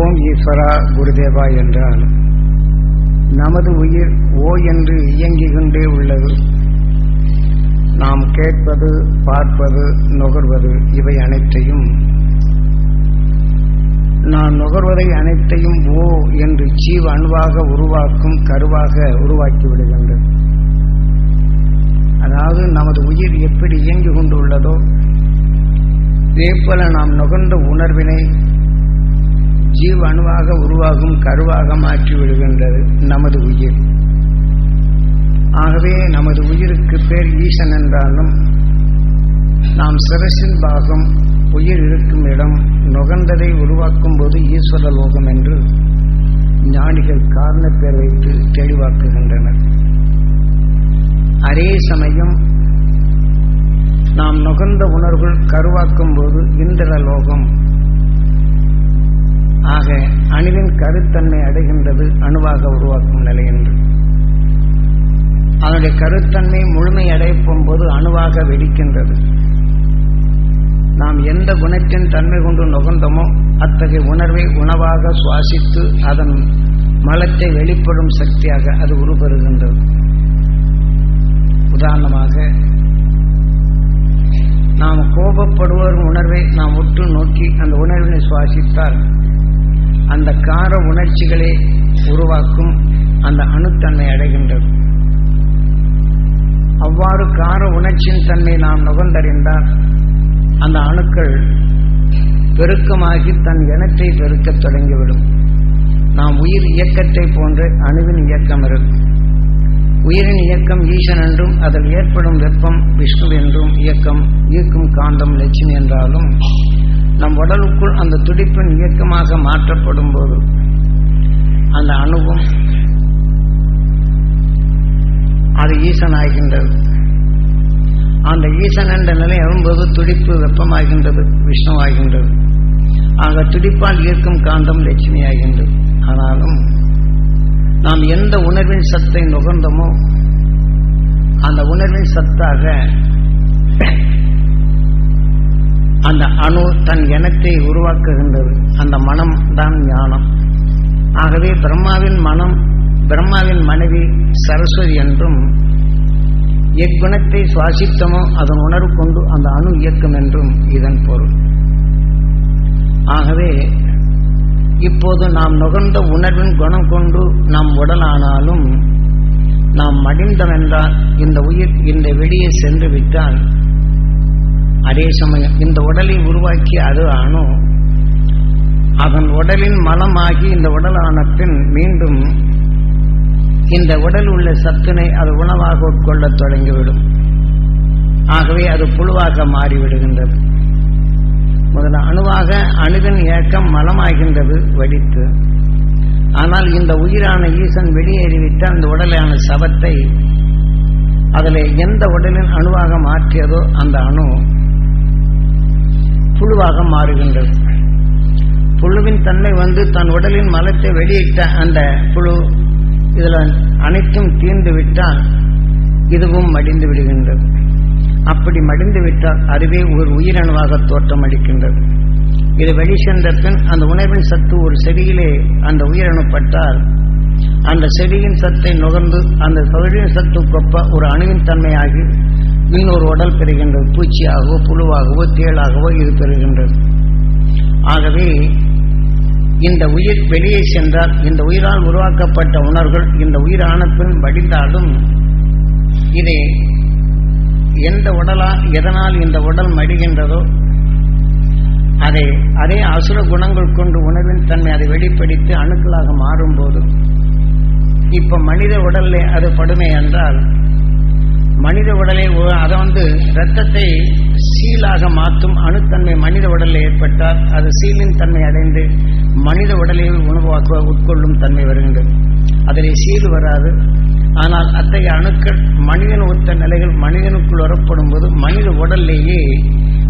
ஓம் ஈஸ்வரா குருதேவா என்றால் நமது உயிர் ஓ என்று இயங்கிக் கொண்டே உள்ளது. நாம் கேட்பது பார்ப்பது நுகர்வது இவை அனைத்தையும் நான் நுகர்வதை அனைத்தையும் ஓ என்று ஜீவ அணுவாக உருவாக்கும் கருவாக உருவாக்கி விடுகின்றது அதாவது நமது உயிர் எப்படி இயங்கி கொண்டுள்ளதோ இதேபோல நாம் நுகர்ந்த உணர்வினை ஜீவ அணுவாக உருவாகும் கருவாக மாற்றி விடுகின்றது நமது உயிர். ஆகவே நமது உயிருக்கு பேர் ஈசன் என்றாலும் நாம் சிரசின் பாகம் உயிர் இருக்கும் இடம் நுகர்ந்ததை உருவாக்கும் போது ஈஸ்வர லோகம் என்று ஞானிகள் காரண பேர் வைத்து தெளிவாக்குகின்றனர். அதே சமயம் நாம் நுகர்ந்த உணர்வுகள் கருவாக்கும் போது இந்திர லோகம் ஆக அணுவின் கருத்தன்மை அடைகின்றது அணுவாக உருவாக்கும் நிலை என்று. அதனுடைய கருத்தன்மை முழுமை அடைப்பும் போது அணுவாக வெடிக்கின்றது. நாம் எந்த குணத்தின் தன்மை கொண்டு நுகர்ந்தோமோ அத்தகைய உணர்வை உணவாக சுவாசித்து அதன் மலத்தை வெளிப்படும் சக்தியாக அது உருபெறுகின்றது. உதாரணமாக நாம் கோபப்படுவோர் உணர்வை நாம் உற்று நோக்கி அந்த உணர்வினை சுவாசித்தால் அந்த கார உணர்ச்சிகளை உருவாக்கும் அந்த அணுத்தன்மை அடைகின்றது. அவ்வாறு கார உணர்ச்சியின் தன்மை நாம் நுகர்ந்தறிந்தால் அந்த அணுக்கள் பெருக்கமாகி தன் இனத்தை பெருக்கத் தொடங்கிவிடும். நாம் உயிர் இயக்கத்தை போன்ற அணுவின் இயக்கம் இருக்கும். உயிரின் இயக்கம் ஈசன் என்றும் அதில் ஏற்படும் வெப்பம் விஷ்ணு என்றும் இயக்கம் ஈர்க்கும் காந்தம் லட்சுமி என்றாலும் நம் உடலுக்குள் அந்த துடிப்பின் இயக்கமாக மாற்றப்படும் போது அந்த அணுவும் அது ஈசன் ஆகின்றது அந்த ஈசன் என்ற நிலை எழும்போது துடிப்பு வெப்பமாகின்றது விஷ்ணுவாகின்றது. ஆக துடிப்பால் ஈர்க்கும் காந்தம் லட்சுமி ஆகின்றது ஆனாலும் நாம் எந்த உணர்வின் சத்தை நுகர்ந்தோமோ அந்த உணர்வின் சத்தாக அந்த அணு தன் எண்ணத்தை உருவாக்குகின்றது. அந்த மனம் தான் ஞானம். ஆகவே பிரம்மாவின் மனம் பிரம்மாவின் மனைவி சரஸ்வதி என்றும் எக்குணத்தை சுவாசித்தமோ அதன் உணர்வு கொண்டு அந்த அணு இயக்கம் என்றும் இதன் பொருள். ஆகவே இப்போது நாம் நுகர்ந்த உணர்வின் குணம் கொண்டு நாம் உடலானாலும் நாம் மடிந்தவென்றால் இந்த உயிர் இந்த வெளியே சென்று விட்டால் அதே சமயம் இந்த உடலை உருவாக்கி அது அணு அதன் உடலின் மலமாகி இந்த உடலான பின் மீண்டும் இந்த உடல் உள்ள சத்தினை அது உணவாக உட்கொள்ளத் தொடங்கிவிடும். ஆகவே அது புழுவாக மாறிவிடுகின்றது. முதல்ல அணுவாக அணுவின் இயக்கம் மலமாகின்றது வடித்து. ஆனால் இந்த உயிரான ஈசன் வெளியேறிவிட்ட அந்த உடலான சவத்தை அதில் எந்த உடலின் அணுவாக மாற்றியதோ அந்த அணு புழுவாக மாறுகின்றது. புழுவின் தன்மை வந்து தன் உடலின் மலத்தை வெளியிட்ட அந்த புழு இதில் அனைத்தும் தீர்ந்து விட்டால் இதுவும் மடிந்து விடுகின்றது. அப்படி மடிந்து விட்டால் அதுவே ஒரு உயிரணுவாக தோற்றம் அளிக்கின்றது. இது வெளி சென்ற பின் அந்த உணவின் சத்து ஒரு செடியிலே அந்த உயிரணு பட்டால் அந்த செடியின் சத்தை நுகர்ந்து அந்த தொழிலின் சத்து கொப்ப ஒரு அணுவின் தன்மையாகி இன்னொரு உடல் பெறுகின்றது. பூச்சியாகவோ புழுவாகவோ தேளாகவோ இது பெறுகின்றது. ஆகவே இந்த உயிர் வெளியே சென்றால் இந்த உயிரால் உருவாக்கப்பட்ட உணர்வுகள் இந்த உயிரான பின் வடிந்தாலும் இதை எந்த உடலால் எதனால் இந்த உடல் மடிகின்றதோ அதை அதே அசுர குணங்கள் கொண்டு உணர்வின் தன்மை அதை வெளிப்படுத்தி அணுக்களாக மாறும்போது இப்ப மனித உடல்ல அது படுமை என்றால் மனித உடலை அதை வந்து இரத்தத்தை சீலாக மாற்றும் அணுத்தன்மை மனித உடலில் ஏற்பட்டால் அது சீலின் தன்மை அடைந்து மனித உடலை உணவாக்க உட்கொள்ளும் தன்மை வருகின்றது. அதில் சீல் வராது. ஆனால் அத்தகைய அணுக்கள் மனிதன் ஒத்த நிலைகள் மனிதனுக்குள் வரப்படும் போது மனித உடல்லேயே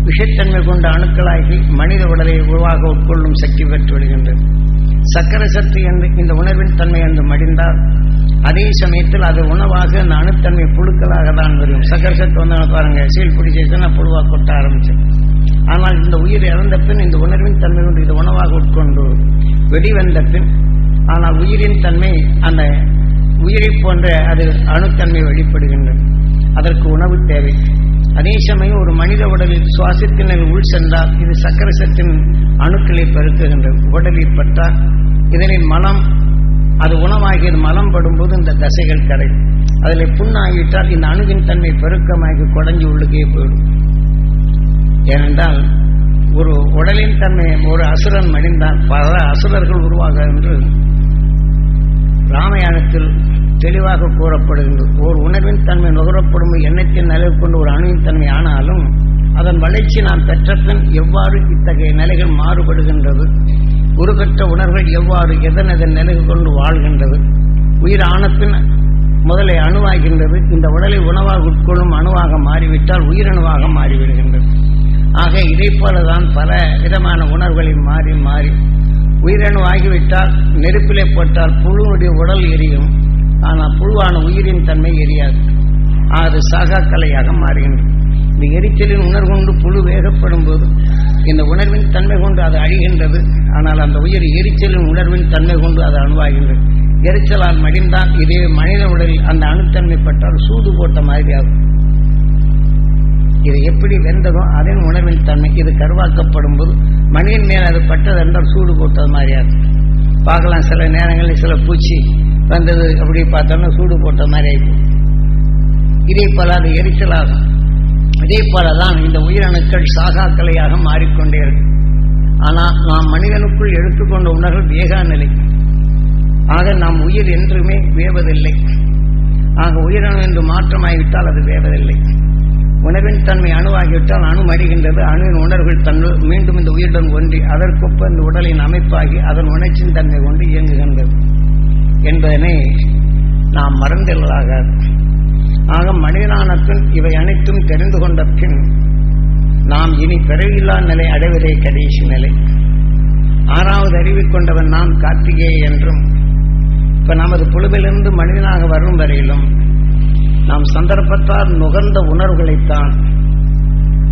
விஷத்தன்மை கொண்ட அணுக்களாகி மனித உடலை உருவாக உட்கொள்ளும் சக்தி பெற்று விடுகின்றது சக்கர சக்தி என்று இந்த உணர்வின் தன்மை என்று மடிந்தால் அதே சமயத்தில் அது உணவாக அந்த அணுத்தன்மை புழுக்களாக தான் வரும். சக்கர சத்து வந்து பாருங்க சீல் பிடிச்சிச்சுன்னா புழுவாக கொட்ட ஆரம்பிச்சு. ஆனால் இந்த உயிர் இறந்த பின் இந்த உணர்வின் தன்மை கொண்டு இது உணவாக உட்கொண்டு வெளிவந்த பின் ஆனால் உயிரின் தன்மை அந்த உயிரை போன்ற அது அணுத்தன்மை வெளிப்படுகின்றது. அதற்கு உணவு தேவை. அதே சமயம் ஒரு மனித உடலில் சுவாசத்தினர் உள் சென்றால் இது சக்கரசத்தின் அணுக்களை பெருக்குகின்றது உடலில் பட்டால் இதனின் மலம் அது உணவாகியது மலம் படும்போது இந்த தசைகள் கரை அதில் புண்ணாகிவிட்டால் இந்த அணுகின் தன்மை பெருக்கமாகி குடஞ்சி உள்ளுக்கே போயிடும். ஏனென்றால் ஒரு உடலின் தன்மை ஒரு அசுரன் மடிந்தால் பல அசுரர்கள் உருவாக என்று ராமாயணத்தில் தெளிவாக கூறப்படுகின்றது ஒரு உணர்வின் தன்மை நுகரப்படும் எண்ணத்தின் நிலை கொண்டு ஒரு அணுவின் தன்மை. ஆனாலும் அதன் வளர்ச்சி நாம் பெற்ற பின் எவ்வாறு இத்தகைய நிலைகள் மாறுபடுகின்றது? உருகற்ற உணர்வுகள் எவ்வாறு எதன் எதன் நிலைகள் கொண்டு வாழ்கின்றது? உயிர் ஆனப்பின் முதலை அணுவாகின்றது. இந்த உடலை உணவாக உட்கொள்ளும் அணுவாக மாறிவிட்டால் உயிரணுவாக மாறிவிடுகின்றது. ஆக இதை போலதான் பல விதமான உணர்வுகளை மாறி மாறி உயிரணு ஆகிவிட்டால் நெருப்பிலே போட்டால் புழுவுடைய உடல் எரியும். ஆனால் புழுவான உயிரின் தன்மை எரியாது. அது சாகாக்கலையாக மாறுகின்றது. இந்த எரிச்சலின் உணர்வு கொண்டு புழு வேகப்படும் போது இந்த உணர்வின் தன்மை கொண்டு அது அழிகின்றது. ஆனால் அந்த உயிர் எரிச்சலின் உணர்வின் தன்மை கொண்டு அது அணுவாகின்றது. எரிச்சலால் மடிந்தான் இதே மனித உடலில் அந்த அணுத்தன்மை பட்டால் சூது போட்ட மாதிரி ஆகும். இது எப்படி வெந்ததோ அதன் உணர்வின் தன்மை இது கருவாக்கப்படும் போது மனிதன் மேல் அது பட்டது என்றால் சூடு போட்டது மாதிரியாது பார்க்கலாம் சில நேரங்களில் சில பூச்சி வந்தது அப்படி பார்த்தோம்னா சூடு போட்ட மாதிரி ஆயிடும் இதே போல அது எரிச்சலாகும் இதே போலதான் இந்த உயிரணுக்கள் சாகாக்கலையாக மாறிக்கொண்டே இருக்கும் ஆனால் நாம் மனிதனுக்குள் எடுத்துக்கொண்ட உணர்வு வேகா நிலை ஆக நாம் உயிர் என்றுமே வேவதில்லை. ஆக உயிரணு என்று மாற்றமாகிவிட்டால் அது வேவதில்லை. உணவின் தன்மை அணுவாகிவிட்டால் அணு மடிகின்றது அணுவின் உணர்வுகள் தன்னு மீண்டும் இந்த உயிருடன் ஒன்றி அதற்கொப்ப இந்த உடலின் அமைப்பாகி அதன் உணர்ச்சியின் தன்மை கொண்டு இயங்குகின்றது. என்பதனை நாம் மறந்தலாகாது ஆக மனிதனான பின் இவை அனைத்தும் தெரிந்து கொண்ட பின் நாம் இனி பிறவில்லா நிலை அடைவதே கடைசி நிலை. ஆறாவது அறிவு கொண்டவன் நாம் கார்த்திகேய என்றும் இப்ப நமது புழுவிலிருந்து மனிதனாக வரும் வரையிலும் நாம் சந்தர்ப்பத்தால் நுகர்ந்த உணர்வுகளைத்தான்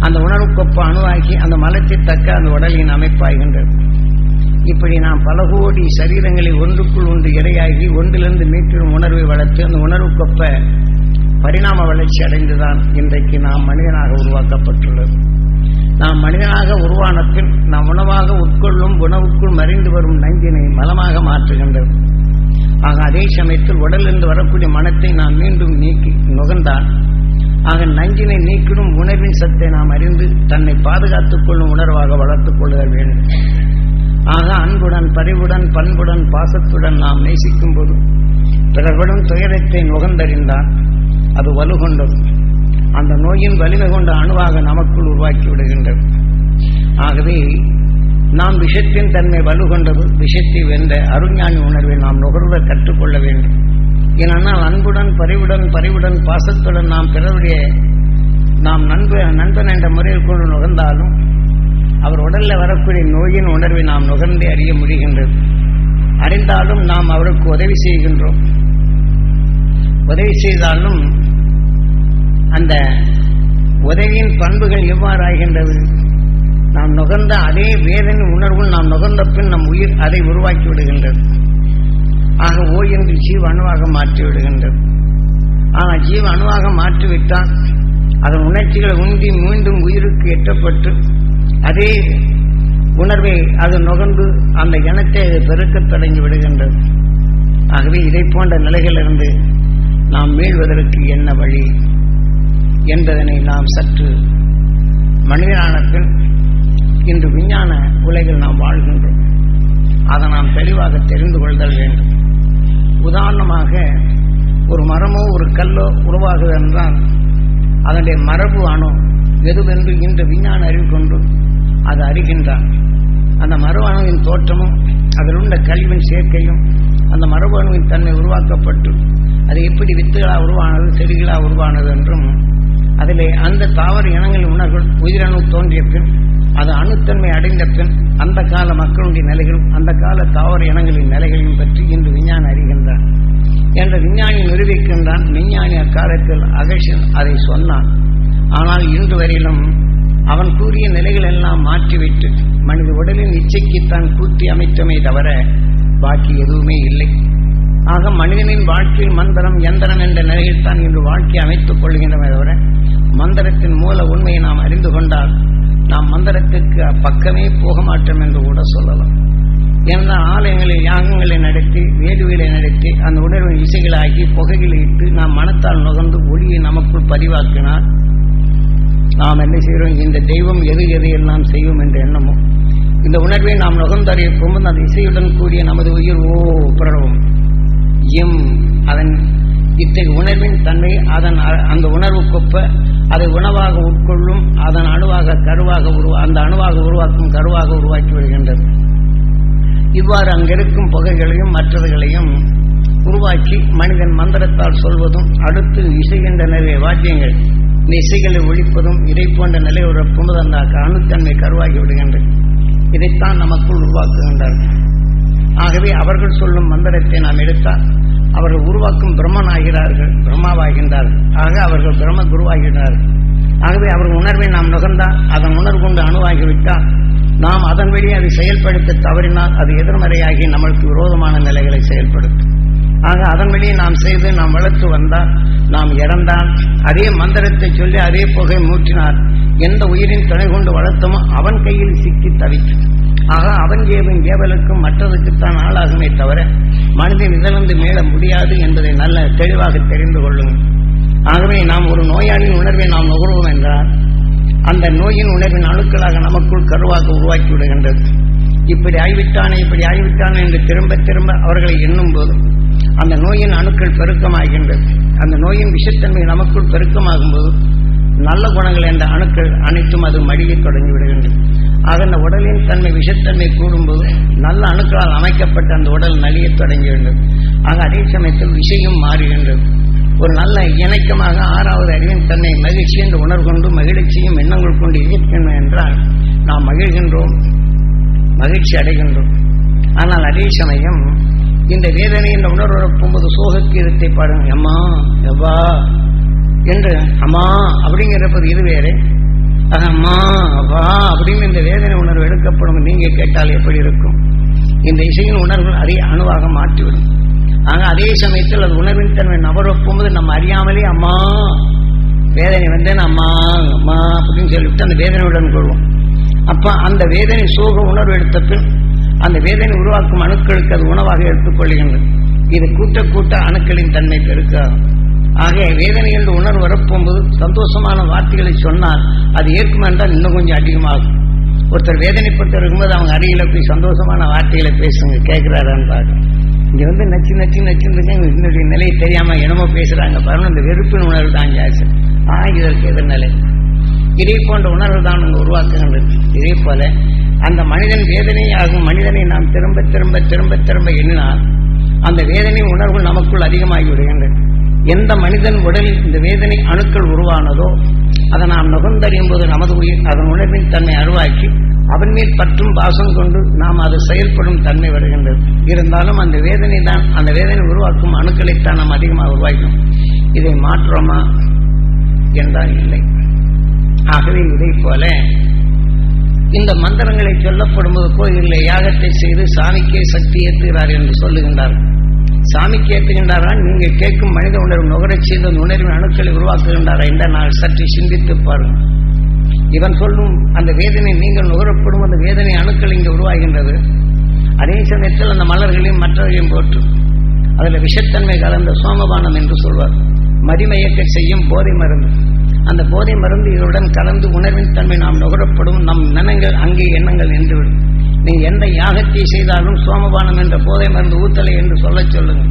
அந்த உணர்வுக்கொப்ப அணுவாகி அந்த மலத்தை தக்க அந்த உடலின் அமைப்பாகின்றது இப்படி நாம் பல கோடி சரீரங்களில் ஒன்றுக்குள் ஒன்று இரையாகி ஒன்றிலிருந்து மீட்டிடும் உணர்வை வளர்த்து அந்த உணர்வுக்கொப்ப பரிணாம வளர்ச்சி அடைந்துதான் இன்றைக்கு நாம் மனிதனாக உருவாக்கப்பட்டுள்ளது. நாம் மனிதனாக உருவான பின் நாம் உணவாக உட்கொள்ளும் உணவுக்குள் மறைந்து வரும் நஞ்சினை மலமாக மாற்றுகின்றது. ஆக அதே சமயத்தில் உடலிருந்து வரக்கூடிய மனத்தை நாம் மீண்டும் நீக்கி நுகர்ந்தால் ஆக நஞ்சினை நீக்கிடும் உணர்வின் சத்தை நாம் அறிந்து தன்னை பாதுகாத்துக் கொள்ளும் உணர்வாக வளர்த்துக் கொள்ளுதல் வேண்டும். ஆக அன்புடன் பரிவுடன் பண்புடன் பாசத்துடன் நாம் நேசிக்கும் போது பிறர்களும் துயரத்தை நுகர்ந்தறிந்தால் அது வலுகொண்டது. அந்த நோயின் வலிமை கொண்ட அணுவாக நமக்குள் உருவாக்கி விடுகின்றது. ஆகவே நாம் விஷத்தின் தன்மை வலுகொண்டது விஷத்தை வென்ற அருஞானி உணர்வை நாம் நுகர்வ கற்றுக்கொள்ள வேண்டும். ஏனென்றால் அன்புடன் பரிவுடன் பரிவுடன் பாசத்துடன் நாம் பிறருடைய நாம் நண்ப நண்பன் என்ற முறையில் கொண்டு நுகர்ந்தாலும் அவர் உடல்ல வரக்கூடிய நோயின் உணர்வை நாம் நுகர்ந்தே அறிய முடிகின்றது. அறிந்தாலும் நாம் அவருக்கு உதவி செய்கின்றோம். உதவி செய்தாலும் அந்த உதவியின் பண்புகள் எவ்வாறு ஆகின்றது நாம் நுகர்ந்த அதே வேதனை உணர்வு நாம் நுகர்ந்த பின் நம் உயிர் அதை உருவாக்கி விடுகின்றது. ஆக ஓ என்று ஜீவ அணுவாக மாற்றி விடுகின்றது. ஆனால் ஜீவ அணுவாக மாற்றிவிட்டால் அதன் உணர்ச்சிகள் உந்தி மீண்டும் உயிருக்கு எட்டப்பட்டு அதே உணர்வை அது நுகர்ந்து அந்த இனத்தை அது பெருக்கத் தொடங்கி விடுகின்றது. ஆகவே இதை போன்ற நிலைகளிலிருந்து நாம் மீள்வதற்கு என்ன வழி என்பதனை நாம் சற்று மனிதனான பின் இன்று விஞ்ஞான உலகில் நாம் வாழ்கின்றோம். அதை நாம் தெளிவாக தெரிந்து கொள்தல் வேண்டும். உதாரணமாக ஒரு மரமோ ஒரு கல்லோ உருவாகுது என்றால் அதனுடைய மரபு அணு எதுவென்று இன்று விஞ்ஞான அறிவு கொண்டு அது அறிகின்றான் அந்த மரபணுவின் தோற்றமும் அதில் உள்ள கழிவின் சேர்க்கையும் அந்த மரபணுவின் தன்மை உருவாக்கப்பட்டு அது எப்படி வித்துகளாக உருவானது செடிகளாக உருவானது என்றும் அதிலே அந்த தாவர இனங்களின் உணர்வுகள் உயிரணு தோன்றிய பின் அது அணுத்தன்மை அடைந்த பின் அந்த கால மக்களுடைய நிலைகளும் அந்த கால தாவர இனங்களின் நிலைகளையும் பற்றி இன்று விஞ்ஞானம் அறிகின்றான் என்ற விஞ்ஞானி நிரூபிக்கின்றான் விஞ்ஞானி அக்காலத்தில் அகஷன் அதை சொன்னான். ஆனால் இன்று வரையிலும் அவன் கூறிய நிலைகள் எல்லாம் மாற்றிவிட்டு மனித உடலின் இச்சைக்குத்தான் கூட்டி அமைத்தமே தவிர பாக்கி எதுவுமே இல்லை. ஆக மனிதனின் வாழ்க்கையில் மந்திரம் எந்திரம் என்ற நிலையில் தான் இன்று வாழ்க்கையை அமைத்துக் கொள்கின்றமே தவிர மந்திரத்தின் மூல உண்மையை நாம் அறிந்து கொண்டால் நாம் மந்திரத்துக்கு பக்கமே போக மாட்டோம் என்று கூட சொல்லலாம். ஏன்னா ஆலயங்களில் யாகங்களை நடத்தி வேடுகளை நடத்தி அந்த உணர்வின் இசைகளாகி புகைகளை இட்டு நாம் மனத்தால் நுகர்ந்து ஒளியை நமக்குள் பதிவாக்கினால் நாம் என்ன செய்கிறோம்? இந்த தெய்வம் எது எது எல்லாம் செய்யும் என்ற எண்ணமோ இந்த உணர்வை நாம் நுகர்ந்தறிய போகும்போது அந்த இசையுடன் கூடிய நமது உயிர் ஓ பிரணவம் எம் அதன் இத்தகைய உணர்வின் தன்மை அதன் அ- அந்த உணர்வுக்கொப்ப அதை உணவாக உட்கொள்ளும் அதன் அணுவாக கருவாக உருவா அந்த அணுவாக உருவாக்கும் கருவாக உருவாக்கி வருகின்றது. இவ்வாறு அங்கிருக்கும் புகைகளையும் மற்றதுகளையும் உருவாக்கி மனிதன் மந்திரத்தால் சொல்வதும் அடுத்து இசை நிறைய வாத்தியங்கள் இந்த இசைகளை ஒழிப்பதும் இதை போன்ற நிலை உறப்பும்போது அணுத்தன்மை கருவாகி விடுகின்றது. இதைத்தான் நமக்குள் உருவாக்குகின்றார்கள் ஆகவே அவர்கள் சொல்லும் மந்திரத்தை நாம் எடுத்தால் அவர்கள் உருவாக்கும் பிரம்மன் ஆகிறார்கள் பிரம்மாவாகின்றார்கள். ஆக அவர்கள் பிரம்ம குருவாகிறார்கள் ஆகவே அவர்கள் உணர்வை நாம் நுகர்ந்தால் அதன் உணர்வு கொண்டு அணுவாகிவிட்டால் நாம் அதன் வழியே அதை செயல்படுத்த தவறினால் அது எதிர்மறையாகி நம்மளுக்கு விரோதமான நிலைகளை செயல்படுத்தும். ஆக அதன் வழியை நாம் செய்து நாம் வளர்த்து வந்தால் நாம் இறந்தால் அதே மந்திரத்தை சொல்லி அதே புகை மூட்டினார் எந்த உயிரின் துணை கொண்டு வளர்த்தமோ அவன் கையில் சிக்கி தவிக்கும். ஆக அவன் ஏவன் ஏவலுக்கும் மற்றதுக்குத்தான் ஆளாகுமே தவிர மனிதன் இதிலிருந்து மீள முடியாது என்பதை நல்ல தெளிவாக தெரிந்து கொள்ளுங்கள் ஆகவே நாம் ஒரு நோயாளியின் உணர்வை நாம் நுகர்வோம் என்றால் அந்த நோயின் உணர்வின் அணுக்களாக நமக்குள் கருவாக உருவாக்கி விடுகின்றது. இப்படி ஆய்விட்டானே இப்படி ஆய்விட்டானே என்று திரும்ப திரும்ப அவர்களை எண்ணும் போது அந்த நோயின் அணுக்கள் பெருக்கமாகின்றது. அந்த நோயின் விஷத்தன்மை நமக்குள் பெருக்கமாகும் போது நல்ல குணங்கள் என்ற அணுக்கள் அனைத்தும் அது மடியை தொடங்கி விடுகின்றது. ஆக அந்த உடலின் தன்மை விஷத்தன்மை கூடும்போது நல்ல அணுக்களால் அமைக்கப்பட்ட அந்த உடல் நலிய தொடங்கிவிடுகிறது. ஆக அதே சமயத்தில் விஷயம் மாறுகின்றது. ஒரு நல்ல இணக்கமாக ஆறாவது அறிவின் தன்னை மகிழ்ச்சி என்று உணர்கொண்டு மகிழ்ச்சியும் எண்ணங்கள் கொண்டு இருக்கின்றன என்றால் நாம் மகிழ்கின்றோம் மகிழ்ச்சி அடைகின்றோம். ஆனால் அதே சமயம் இந்த வேதனை என்ற உணர்வு போகும்போது சோகக்கீதத்தை பாருங்க அம்மா எவ்வா என்று அம்மா அப்படிங்கிறப்பது இது வேறு. அம்மா அவ்வா அப்படின்னு இந்த வேதனை உணர்வு எடுக்கப்படும். நீங்க கேட்டால் எப்படி இருக்கும்? இந்த இசையின் உணர்வுகள் அதே அணுவாக மாற்றிவிடும். ஆனால் அதே சமயத்தில் அது உணர்வின் தன்மை நபர் ஒப்பும்போது நம்ம அறியாமலே அம்மா வேதனை வந்தேன் அம்மா அம்மா அப்படின்னு சொல்லிவிட்டு அந்த வேதனையுடன் கொள்வோம். அப்ப அந்த வேதனை சோக உணர்வு எடுத்த பின் அந்த வேதனை உருவாக்கும் அணுக்களுக்கு அது உணவாக எடுத்துக்கொள்கின்றது இது கூட்ட கூட்ட அணுக்களின் தன்மை பெருக்காது ஆக வேதனை என்று உணர்வு வரப்போகும்போது சந்தோஷமான வார்த்தைகளை சொன்னால் அது ஏற்கும் என்றால் இன்னும் கொஞ்சம் அதிகமாகும். ஒருத்தர் வேதனைப்பட்டு இருக்கும்போது அவங்க அடியில் போய் சந்தோஷமான வார்த்தைகளை பேசுங்க கேட்குறாரான்னு பார்க்க இங்கே வந்து நச்சு நச்சு நச்சுன்னு இருக்காங்க என்னுடைய நிலையை தெரியாமல் என்னமோ பேசுகிறாங்க பாருங்கள் இந்த வெறுப்பின் உணர்வு தான் ஜாஸ்தி. ஆ இதற்கு எதிர்நிலை இதே போன்ற உணர்வு தான் அங்கு உருவாக்குகின்றது. இதே போல அந்த மனிதன் வேதனையாகும் மனிதனை நாம் திரும்ப திரும்ப திரும்ப திரும்ப எண்ணினால் அந்த வேதனை உணர்வு நமக்குள் அதிகமாகி விடுகின்றது எந்த மனிதன் உடலில் இந்த வேதனை அணுக்கள் உருவானதோ அதை நாம் நுகர்ந்தறியும் போது நமது உயிர் அதன் உணர்வின் தன்மை அருவாக்கி அவன் மேல் பற்றும் பாசம் கொண்டு நாம் அது செயல்படும் தன்மை வருகின்றது. இருந்தாலும் அந்த வேதனை தான் அந்த வேதனை உருவாக்கும் அணுக்களைத்தான் நாம் அதிகமாக உருவாக்கணும் இதை மாற்றோமா? என்றால் இல்லை. ஆகவே இதை போல இந்த மந்திரங்களை சொல்லப்படும்போது கோயிலில் யாகத்தை செய்து சாமிக்கே சக்தி ஏற்றுகிறார் என்று சொல்லுகின்றார். சாமிக்கு ஏற்றுகின்றாரா நீங்கள் கேட்கும் மனித உணர்வு நுகரச் செய்த உணர்வின் அணுக்களை உருவாக்குகின்றாரா என்ற நான் சற்று சிந்தித்து பாருங்கள். இவன் சொல்லும் அந்த வேதனை நீங்கள் நுகரப்படும் அந்த வேதனை அணுக்கள் இங்கே உருவாகின்றது. அதே சமயத்தில் அந்த மலர்களையும் மற்றவர்களையும் போற்று. அதில் விஷத்தன்மை கலந்த சோமபானம் என்று சொல்வார். மதிமயக்க செய்யும் போதை மருந்து. அந்த போதை மருந்து இதனுடன் கலந்து உணர்வின் தன்மை நாம் நுகரப்படும். நம் நினங்கள் அங்கே எண்ணங்கள் நின்றுவிடும். நீ எந்த யாகத்தை செய்தாலும் சோமபானம் என்ற போதை மருந்து ஊத்தலை என்று சொல்லச் சொல்லுங்கள்.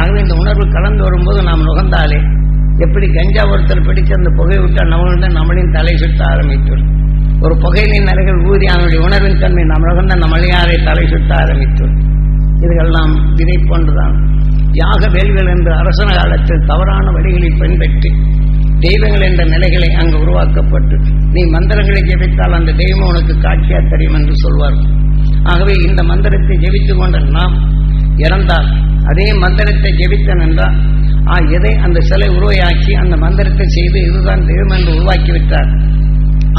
ஆகவே இந்த உணர்வு கலந்து வரும்போது நாம் நுகர்ந்தாலே எப்படி கஞ்சா ஒருத்தர் பிடிச்சு அந்த புகை விட்டால் நம்மளுடைய நம்மளையும் தலை சுத்த ஆரம்பித்துவிடும். ஒரு புகையிலின் நிலைகள் ஊதி அவனுடைய உணர்வின் தன்மை நாம் நுகர்ந்த நம்மளையாரை தலை சுத்த ஆரம்பித்துவிடும். இதுகெல்லாம் இதை போன்றுதான். யாக வேல்கள் என்று அரசன காலத்தில் தவறான வழிகளை பின்பற்றி தெய்வங்கள் என்ற நிலைகளை அங்கு உருவாக்கப்பட்டு நீ மந்திரங்களை ஜெபித்தால் அந்த தெய்வம் உனக்கு காட்சியா தெரியும் என்று சொல்வார். ஆகவே இந்த மந்திரத்தை ஜெபித்து கொண்ட நாம் இறந்தால் அதே மந்திரத்தை ஜெபித்தன் என்றால் ஆ எதை அந்த சிலை உருவாக்கி அந்த மந்திரத்தை செய்து இதுதான் தெய்வம் என்று உருவாக்கி விட்டார்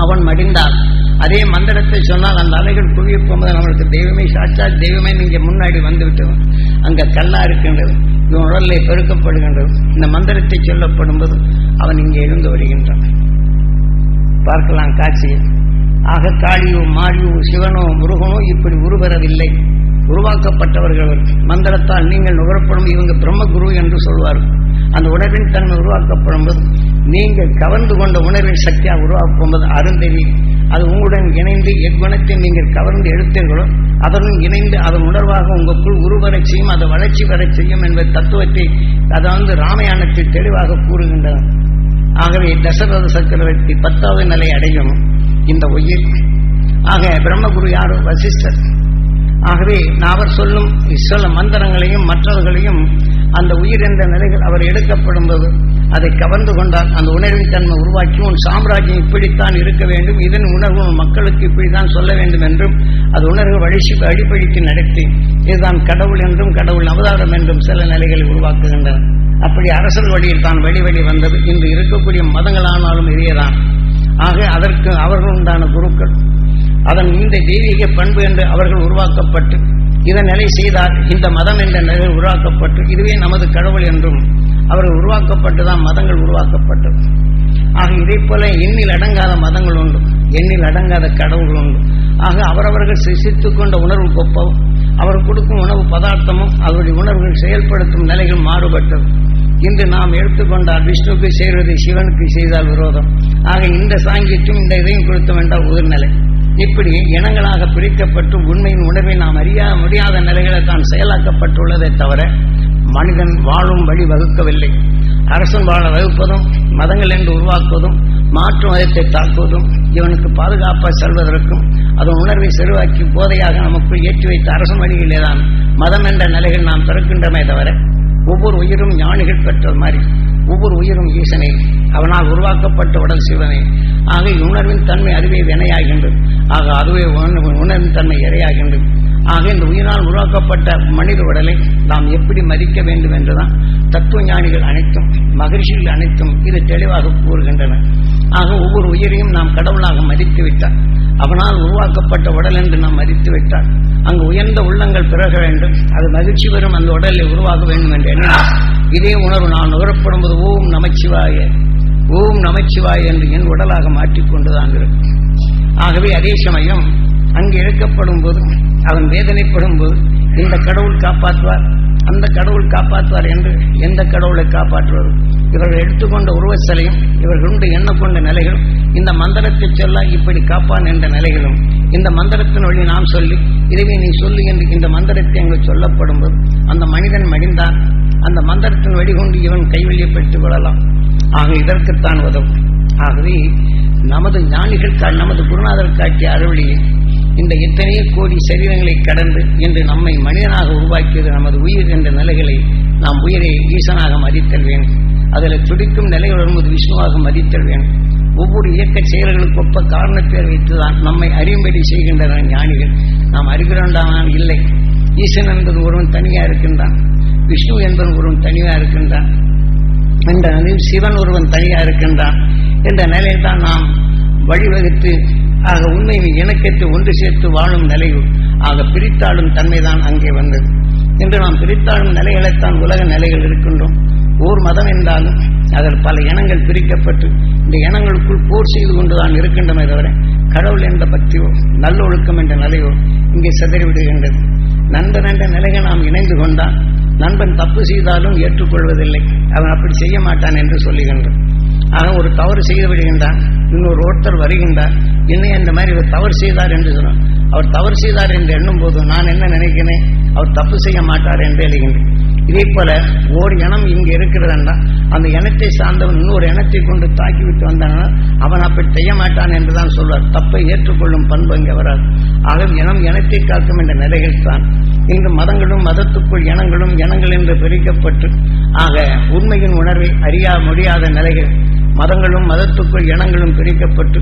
அவன் மடிந்தான் அதே மந்திரத்தை சொன்னால் அந்த அலைகள் குவிய போகும்போது நம்மளுக்கு தெய்வமே சாட்சா தெய்வமே நீங்க முன்னாடி வந்துவிட்டோம் அங்கே அங்க கல்லா இருக்கின்றது இவன் உடலை பெருக்கப்படுகின்றது. இந்த மந்திரத்தை சொல்லப்படும் போது அவன் இங்கே எழுந்து வருகின்றான். பார்க்கலாம் காட்சியை ஆக காளியோ மாரியோ சிவனோ முருகனோ இப்படி உருவரவில்லை உருவாக்கப்பட்டவர்கள் மந்திரத்தால் நீங்கள் நுகரப்படும் இவங்க பிரம்மகுரு என்று சொல்வார்கள். அந்த உணர்வின் தன்மை உருவாக்கப்படும் போது நீங்கள் கவர்ந்து கொண்ட உணர்வின் சக்தியாக உருவாக்கும் போது அருந்தெவி அது உங்களுடன் இணைந்து எக்குணத்தை நீங்கள் கவர்ந்து எடுத்தீர்களோ அதனுடன் இணைந்து அதன் உணர்வாக உங்களுக்குள் உருவரை செய்யும் அதை வளர்ச்சி வரை செய்யும் என்பது தத்துவத்தை அதாவது ராமாயணத்தில் தெளிவாக கூறுகின்றனர். ஆகவே தசரத சக்கரவர்த்தி பத்தாவது நிலை அடையும் இந்த உயிர். ஆக பிரம்மகுரு யாரோ? வசிஷ்டர். ஆகவே அவர் சொல்லும் சொல்ல மந்திரங்களையும் மற்றவர்களையும் அந்த உயிர் என்ற நிலைகள் அவர் எடுக்கப்படும் போது அதை கவர்ந்து கொண்டால் அந்த உணர்வின் தன்மை உருவாக்கி உன் சாம்ராஜ்யம் இப்படித்தான் இருக்க வேண்டும் இதன் உணர்வு மக்களுக்கு இப்படித்தான் சொல்ல வேண்டும் என்றும் அது உணர்வு வழிச்சு அடிப்படைக்கு நடத்தி இதுதான் கடவுள் என்றும் கடவுள் அவதாரம் என்றும் சில நிலைகளை உருவாக்குகின்றன. அப்படி அரசல் வழியில் தான் வழி வழி வந்தது. இன்று இருக்கக்கூடிய மதங்களானாலும் இதேதான். ஆக அதற்கு அவர்களுண்டான குருக்கள். அதன் இந்த தெய்வீக பண்பு என்று அவர்கள் உருவாக்கப்பட்டு இதன் நிலை செய்தால் இந்த மதம் என்ற நிலை உருவாக்கப்பட்டு இதுவே நமது கடவுள் என்றும் அவர்கள் உருவாக்கப்பட்டுதான் மதங்கள் உருவாக்கப்பட்டது. ஆக இதை போல எண்ணில் அடங்காத மதங்கள் உண்டு எண்ணில் அடங்காத கடவுள் உண்டு. ஆக அவரவர்கள் சிசித்து கொண்ட உணர்வு கொப்பவும் அவர் கொடுக்கும் உணவு பதார்த்தமும் அவருடைய உணர்வுகள் செயல்படுத்தும் நிலைகள் மாறுபட்டது. இன்று நாம் எடுத்துக்கொண்டால் விஷ்ணுக்கு செய்வதை சிவனுக்கு செய்தால் விரோதம். ஆக இந்த சாங்கியத்தையும் இந்த இதையும் கொடுத்தோம் என்றால் உதிர்நிலை இப்படி இனங்களாக பிரிக்கப்பட்டு உண்மையின் உணர்வை நாம் அறிய முடியாத நிலைகளை தான் செயலாக்கப்பட்டுள்ளதை தவிர மனிதன் வாழும் வழி வகுக்கவில்லை. அரசன் வாழ வகுப்பதும் மதங்கள் என்று உருவாக்குவதும் மாற்று மதத்தை தாக்குவதும் இவனுக்கு பாதுகாப்பாக செல்வதற்கும் அதன் உணர்வை செருவாக்கி போதையாக நமக்குள் ஏற்றி வைத்த அரசன் வழியிலேதான் மதம் என்ற நிலைகள் நாம் பிறக்கின்றமே தவிர ஒவ்வொரு உயிரும் ஞானிகள் பெற்றது மாதிரி ஒவ்வொரு உயிரும் ஈசனே. அவனால் உருவாக்கப்பட்ட உடல் சிவனே. ஆக உணர்வின் தன்மை அதுவே வினையாகின்றது. ஆக அதுவே உணர்வு- உணர்வின் தன்மை இறையாகின்றது ஆக இந்த உயிரால் உருவாக்கப்பட்ட மனித உடலை நாம் எப்படி மதிக்க வேண்டும் என்றுதான் தத்துவ ஞானிகள் அனைத்தும் மகிழ்ச்சிகள் அனைத்தும் இது தெளிவாக கூறுகின்றன ஆக ஒவ்வொரு உயிரையும் நாம் கடவுளாக மதித்து விட்டார் அவனால் உருவாக்கப்பட்ட உடல் என்று நாம் மதித்து விட்டார் அங்கு உயர்ந்த உள்ளங்கள் பிறக வேண்டும் அது மகிழ்ச்சி வரும் அந்த உடலை உருவாக வேண்டும் என்று எண்ணினார் இதே உணர்வு நான் நுகரப்படும் போது ஓம் நமச்சிவாய ஓம் நமச்சிவாய் என்று என் உடலாக மாற்றிக்கொண்டுதான் இருக்கும் ஆகவே அதே சமயம் அங்கு இழக்கப்படும் போது அவன் வேதனைப்படும் போது இந்த கடவுள் காப்பாற்றுவார் அந்த கடவுள் காப்பாற்றுவார் என்று எந்த கடவுளை காப்பாற்றுவது இவர்கள் எடுத்துக்கொண்ட உருவச்சலையும் இவர்கள் உண்டு எண்ண கொண்ட நிலைகளும் இந்த மந்திரத்தை சொல்ல இப்படி காப்பான் என்ற நிலைகளும் இந்த மந்திரத்தின் வழி நாம் சொல்லி இதுவே நீ சொல்லு என்று இந்த மந்திரத்தை அங்கு சொல்லப்படும் போது அந்த மனிதன் மடிந்தான் அந்த மந்திரத்தின் வெடிகொண்டு இவன் கைவெளியப்பட்டு கொள்ளலாம். ஆக இதற்குத்தான் உதவும். ஆகவே நமது ஞானிகள் நமது குருநாதர் காட்டிய அறுவழியை இந்த எத்தனையோ கோடி சரீரங்களை கடந்து இன்று நம்மை மனிதனாக உருவாக்கியது நமது உயிர் என்ற நிலைகளை நாம் உயிரை ஈசனாக மதித்தல் வேண்டும். அதில் துடிக்கும் நிலைகள் வரும்போது விஷ்ணுவாக மதித்தல் வேண்டும். ஒவ்வொரு இயக்க செயல்களுக்கு ஒப்ப காரணப்பேர் வைத்துதான் நம்மை அறியும்படி செய்கின்றன ஞானிகள். நாம் அறிகிறோண்டானால் இல்லை. ஈசன் என்பது ஒருவன் தனியாக இருக்கின்றான். விஷ்ணு என்பவன் ஒருவன் தனியா இருக்கின்றான். என்ற நிலையில் சிவன் ஒருவன் தனியா இருக்கின்றான். என்ற நிலையில் தான் நாம் வழிவகுத்து ஆக உண்மையை இணக்கத்தை ஒன்று சேர்த்து வாழும் நிலையு ஆக பிரித்தாளும் தன்மைதான் அங்கே வந்தது. இன்று நாம் பிரித்தாளும் நிலைகளைத்தான் உலக நிலைகள் இருக்கின்றோம். ஓர் மதம் என்றாலும் அதில் பல இனங்கள் பிரிக்கப்பட்டு இந்த இனங்களுக்குள் போர் செய்து கொண்டுதான் இருக்கின்றமே தவிர கடவுள் என்ற பக்தியோ நல்லொழுக்கம் என்ற நிலையோ இங்கே சிதறிவிடுகின்றது. நண்பன் என்ற நிலையை நாம் இணைந்து கொண்டால் நண்பன் தப்பு செய்தாலும் ஏற்றுக்கொள்வதில்லை. அவன் அப்படி செய்ய மாட்டான் என்று சொல்லுகின்றான். ஆக ஒரு தவறு செய்து விடுகின்றான். இன்னொரு ஒருத்தர் வருகின்றார். இன்னும் இந்த மாதிரி இவர் தவறு செய்தார் என்று சொன்னான். அவர் தவறு செய்தார் என்று எண்ணும் போது நான் என்ன நினைக்கிறேன்? அவர் தப்பு செய்ய மாட்டார் என்று எழுகின்றேன். இதே போல ஓர் இனம் இங்கு இருக்கிறதென்றால் அந்த இனத்தை சார்ந்தவன் இன்னொரு இனத்தை கொண்டு தாக்கிவிட்டு வந்தாங்கன்னா அவன் அப்படி செய்ய மாட்டான் என்றுதான் சொல்வார். தப்பை ஏற்றுக்கொள்ளும் பண்பு இங்கே வராது. ஆக இனம் இனத்தை காக்கும் என்ற நிலைகள் தான். இங்கு மதங்களும் மதத்துக்குள் இனங்களும் இனங்கள் என்று பிரிக்கப்பட்டு ஆக உண்மையின் உணர்வை அறிய முடியாத நிலைகள் மதங்களும் மதத்துக்குள் இனங்களும் பிரிக்கப்பட்டு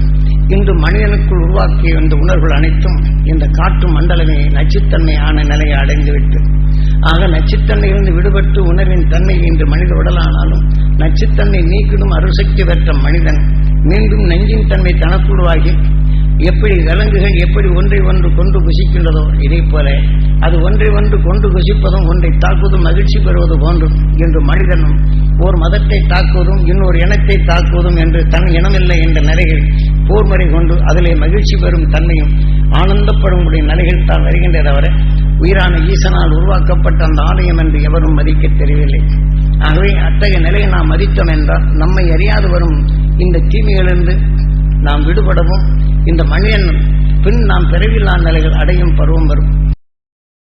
இன்று மனிதனுக்குள் உருவாக்கிய இந்த உணர்வுகள் அனைத்தும் இந்த காற்று மண்டலமே நச்சுத்தன்மையான நிலையை அடைந்துவிட்டு ஆக நச்சுத்தன்மையிலிருந்து விடுபட்டு உணர்வின் தன்மை இன்று மனித உடலானாலும் நச்சுத்தன்மை நீக்கிடும் அருசக்தி பெற்ற மனிதன் மீண்டும் நஞ்சின் தன்மை தனக்குழுவாகி எப்படி விலங்குகள் எப்படி ஒன்றை ஒன்று கொண்டு குசிக்கின்றதோ இதை போல அது ஒன்றை ஒன்று கொண்டு குசிப்பதும் ஒன்றை தாக்குவதும் மகிழ்ச்சி பெறுவது போன்றும். என்று மனிதனும் ஓர் மதத்தை தாக்குவதும் இன்னொரு இனத்தை தாக்குவதும் என்று தன் இனமில்லை என்ற நிலையில் போர்முறை கொண்டு அதிலே மகிழ்ச்சி பெறும் தன்மையும் ஆனந்தப்படும் நிலைகள் தான் வருகின்றே தவிர உயிரான ஈசனால் உருவாக்கப்பட்ட அந்த ஆலயம் என்று எவரும் மதிக்க தெரியவில்லை. ஆகவே அத்தகைய நிலையை நாம் மதித்தோம் என்றால் நம்மை அறியாது வரும் இந்த தீமைகளிலிருந்து நாம் விடுபடவும் இந்த மனிதன் பின் நாம் பிறவில்லா நிலைகள் அடையும் பருவம் வரும்.